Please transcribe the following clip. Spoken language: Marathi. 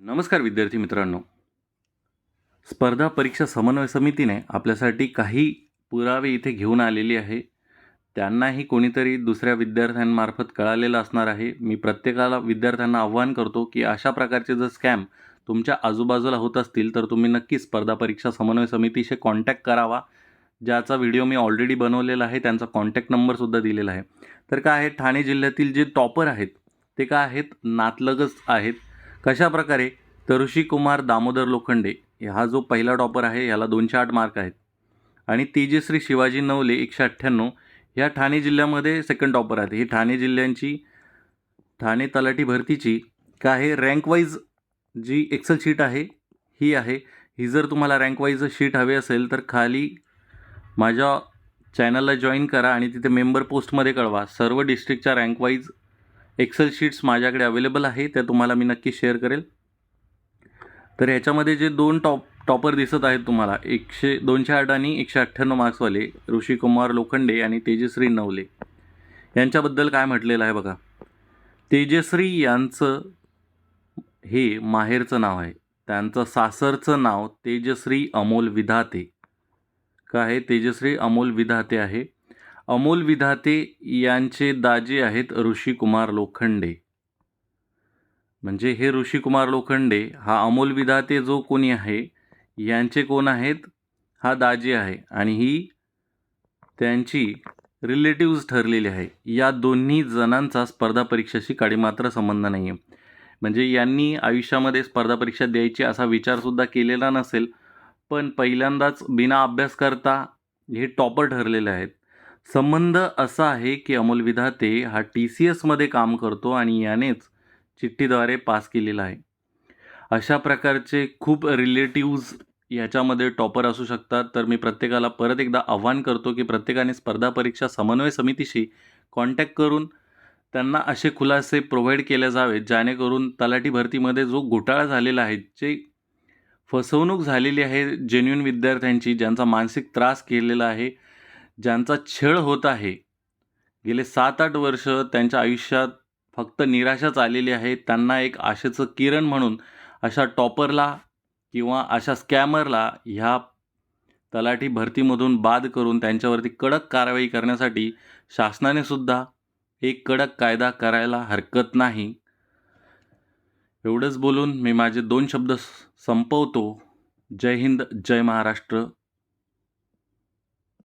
नमस्कार विद्यार्थी मित्रांनो. स्पर्धा परीक्षा समन्वय समितीने आपल्यासाठी काही पुरावे इथे घेऊन आलेली आहे. त्यांनाही कोणीतरी दुसऱ्या विद्यार्थ्यांमार्फत कळालेलं असणार आहे. मी प्रत्येकाला विद्यार्थ्यांना आव्हान करतो की अशा प्रकारचे जर स्कॅम तुमच्या आजूबाजूला होत असतील तर तुम्ही नक्कीच स्पर्धा परीक्षा समन्वय समितीशी कॉन्टॅक्ट करावा. ज्याचा व्हिडिओ मी ऑलरेडी बनवलेला आहे त्यांचा कॉन्टॅक्ट नंबरसुद्धा दिलेला आहे. तर काय आहे ठाणे जिल्ह्यातील जे टॉपर आहेत ते काय आहेत नातलगच आहेत. कशा प्रकारे तर ऋषिकुमार दामोदर लोखंडे हा जो पहिला टॉपर आहे ह्याला दोनशे आठ मार्क आहेत. आणि तेजश्री शिवाजी नवले एकशे अठ्ठ्याण्णव ह्या ठाणे जिल्ह्यामध्ये सेकंड टॉपर आहेत. ही ठाणे जिल्ह्यांची ठाणे तलाठी भरतीची काय आहे रँकवाईज जी एक्सेल शीट आहे ही आहे. ही जर तुम्हाला रँकवाईज शीट हवी असेल तर खाली माझ्या चॅनलला जॉईन करा आणि तिथे मेंबर पोस्टमध्ये कळवा. सर्व डिस्ट्रिक्टच्या रँकवाईज एक्सेल शीट्स माझ्याकडे अवेलेबल आहे त्या तुम्हाला मी नक्की शेअर करेल. तर ह्याच्यामध्ये जे दोन टॉप टॉपर दिसत आहेत तुम्हाला एकशे दोनशे आठ आणि एकशे अठ्ठ्याण्णव मार्क्सवाले ऋषिकुमार लोखंडे आणि तेजश्री नवले. यांच्याबद्दल काय म्हटलेलं आहे बघा. तेजश्री यांचं हे माहेरचं नाव आहे. त्यांचं सासरचं नाव तेजश्री अमोल विधाते. काय आहे? तेजश्री अमोल विधाते आहे. अमोल विधाते यांचे दाजे आहेत ऋषिकुमार लोखंडे. म्हणजे हे ऋषिकुमार लोखंडे हा अमोल विधाते जो कोणी आहे यांचे कोण आहेत? हा दाजी आहे. आणि ही त्यांची रिलेटिव्ज ठरलेली आहे. या दोन्ही जणांचा स्पर्धा परीक्षेशी काडीमात्र संबंध नाही आहे म्हणजे यांनी आयुष्यामध्ये स्पर्धा परीक्षा द्यायची असा विचारसुद्धा केलेला नसेल पण पहिल्यांदाच बिना अभ्यास करता हे टॉपर ठरलेले आहेत. संबंध असा आहे की अमोल विधाते हा टी सी एसमध्ये काम करतो आणि यानेच चिठ्ठीद्वारे पास केलेला आहे. अशा प्रकारचे खूप रिलेटिव्ज याच्यामध्ये टॉपर असू शकतात. तर मी प्रत्येकाला परत एकदा आव्हान करतो की प्रत्येकाने स्पर्धा परीक्षा समन्वय समितीशी कॉन्टॅक्ट करून त्यांना असे खुलासे प्रोव्हाइड केले जावेत जेणेकरून तलाठी भरतीमध्ये जो घोटाळा झालेला आहे जे फसवणूक झालेली आहे जेन्युन विद्यार्थ्यांची ज्यांचा मानसिक त्रास केलेला आहे ज्यांचा छळ होत आहे. गेले सात आठ वर्ष त्यांच्या आयुष्यात फक्त निराशाच आलेली आहे. त्यांना एक आशेचं किरण म्हणून अशा टॉपरला किंवा अशा स्कॅमरला ह्या तलाठी भरतीमधून बाद करून त्यांच्यावरती कडक कारवाई करण्यासाठी शासनाने सुद्धा एक कडक कायदा करायला हरकत नाही. एवढंच बोलून मी माझे दोन शब्द संपवतो. जय हिंद जय महाराष्ट्र.